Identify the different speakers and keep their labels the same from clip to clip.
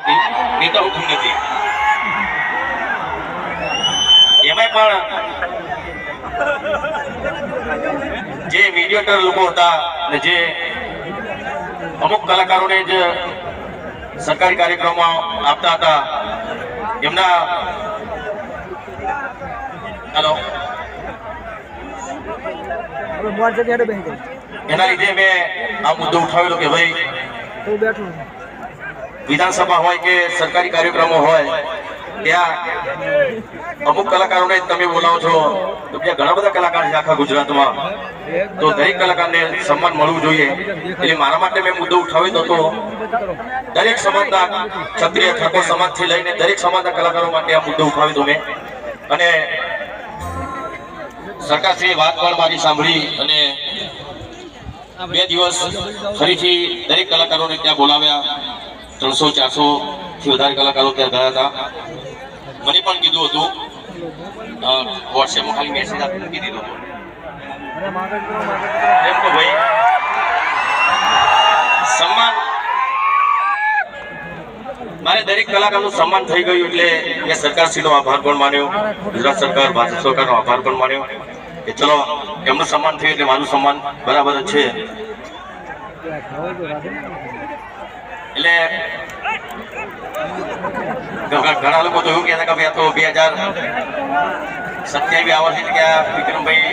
Speaker 1: નેતા હુકમ નથી એમાંય પણ જે મીડિયેટર લોકો હતા અને જે અમુક કલાકારોને જ સરકારી કાર્યક્રમો આપતા હતા એમના હેલો એના લીધે મેં આ મુદ્દો ઉઠાવેલો કે ભાઈ
Speaker 2: બેઠો
Speaker 1: વિધાનસભા હોય કે સરકારી કાર્યક્રમો હોય, ત્યાં અમુક કલાકારોને તમે બોલાવો છો. તો ત્યાં ઘણા બધા કલાકાર છે આખા ગુજરાતમાં. તો દરેક કલાકારને સન્માન મળવું જોઈએ. એટલે મારા માટે મેં મુદ્દો ઉઠાવ્યો હતો દરેક સમાજના ક્ષત્રિય ઠાકોર સમાજથી લઈને દરેક સમાજના કલાકારો માટે આ મુદ્દો ઉઠાવ્યો હતો મેં. અને સરકારશ્રીએ વાત પણ મારી સાંભળી અને બે દિવસ ફરીથી દરેક કલાકારોને ત્યાં બોલાવ્યા. ત્રણસો ચારસો થી વધારે કલાકારો ત્યાં ગયા હતા. મને પણ કીધું હતું વોટ્સએપમાં ખાલી મેસેજ આપી મૂકી દીધો ભાઈ, સન્માન, મારે દરેક કલાકારનું સન્માન થઈ ગયું એટલે મેં સરકારશ્રીનો આભાર પણ માન્યો. ગુજરાત સરકાર, ભારત સરકારનો આભાર પણ માન્યો. કે ચલો, એમનું સન્માન થયું એટલે મારું સન્માન બરાબર છે. એટલે ઘણા લોકો તો એવું કહેતા કે ભાઈ તો બે હજાર સત્યાવી આવર છે કે આ વિક્રમભાઈ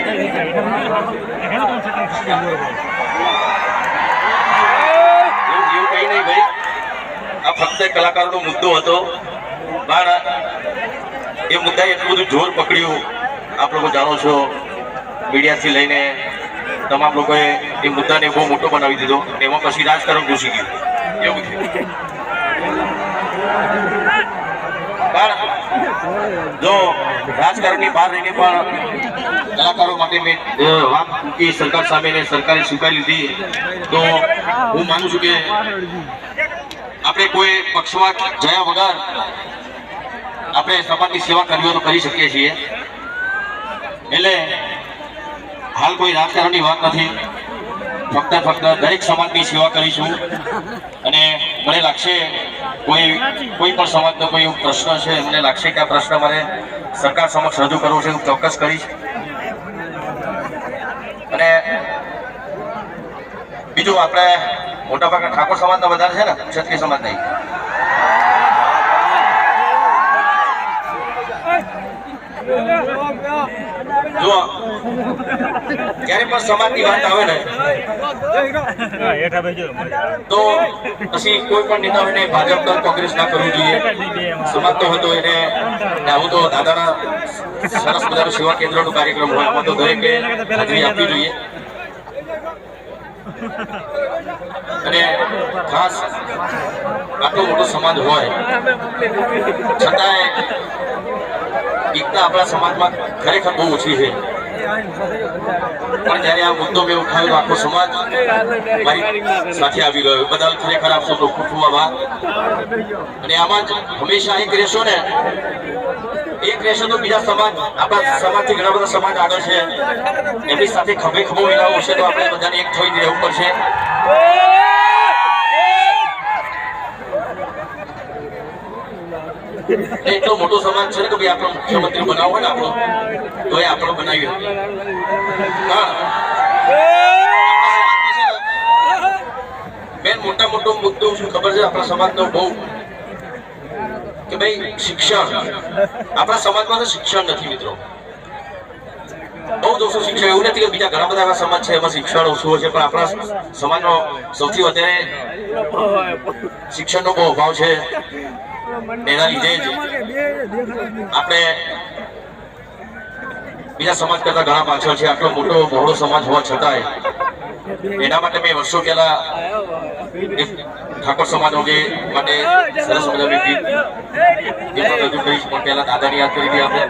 Speaker 1: એવું એવું નહીં ભાઈ. આ ફક્ત કલાકારોનો મુદ્દો હતો. પણ એ મુદ્દાએ એટલું બધું જોર પકડ્યું. આપ લોકો જાણો છો, મીડિયાથી લઈને તમામ લોકોએ એ મુદ્દાને બહુ મોટો બનાવી દીધો એમાં પછી રાજકારણ ઘૂસી ગયું. એવું છે. જો રાજકારણની બહાર રહીને પણ કલાકારો માટે મેં વાત મૂકી, સરકાર સામે ને સરકારે સ્વીકારી લીધી. તો હું માનું છું કે આપણે કોઈ પક્ષમાં જયા વગર આપણે સમાજની સેવા કરવી તો કરી શકીએ છીએ. એટલે હાલ કોઈ રાજકારણની વાત નથી. ફક્ત ફક્ત દરેક સમાજની સેવા કરીશું. અને મને લાગશે કોઈ કોઈ પણ સમાજનો કોઈ પ્રશ્ન છે મને લાગશે કે આ પ્રશ્ન મારે સરકાર સમક્ષ રજૂ કરવો છે, હું ચોક્કસ કરીશ. અને બીજું આપણે મોટાભાગે ઠાકોર સમાજના વધારે છે ને, ક્ષત્રિય સમાજ નહીં જો જ્યારે પણ સમાજની વાત આવે ને તો પછી કોઈ પણ ભાજપ કોંગ્રેસ ના કરવું જોઈએ. સમાજ તો હતો એને આવું તો દાદાના સરસ મજાનું સેવા કેન્દ્રનો કાર્યક્રમ હોય એમાં તો દરેકે હાજરી આપવી જોઈએ. અને ખાસ આટલો મોટો સમાજ હોય છતાંય એકતા આપણા સમાજમાં ખરેખર બહુ ઓછી છે. પણ જયારે આ મુદ્દો મેં ઉઠાવ્યો આખો સમાજ મારી સાથે આવી ગયો. બદલ ખરેખર આપ સૌનો ખૂબ અને આમાં હંમેશા એક રહેશો ને, એક રહેશો તો બીજા સમાજ, આપણા સમાજથી ઘણા બધા સમાજ આગળ છે. એમની સાથે ખભે ખભો મિલાવવો છે તો આપણે બધાને એક થઈને રહેવું પડશે. એટલો મોટો સમાજ છે ને કે ભાઈ આપણો મુખ્યમંત્રી બનાવવો હોય ને આપણો. તો એ આપણો બનાવ્યો હા. મેન મોટા મોટો મુદ્દો શું ખબર છે? આપણા સમાજનો બહુ. કે ભાઈ, શિક્ષણ. આપણા સમાજમાં તો શિક્ષણ નથી મિત્રો. બહુ દોસ્તો શિક્ષણ. એવું નથી કે બીજા ઘણા બધા એવા સમાજ છે, એમાં શિક્ષણ ઓછું હોય છે, પણ આપણા સમાજનો સૌથી વધારે શિક્ષણનો બહુ અભાવ છે. એના લીધે જ આપણે બીજા સમાજ કરતા ઘણા પાછળ છે. આટલો મોટો બહોળો સમાજ હોવા છતાંય એના માટે મેં વર્ષો પહેલા ઠાકોર સમાજ અંગે માટે સરસ મજાની ગીત એ રજૂ કરીશ પણ પહેલા દાદાની યાદ કરી દઈએ આપણે.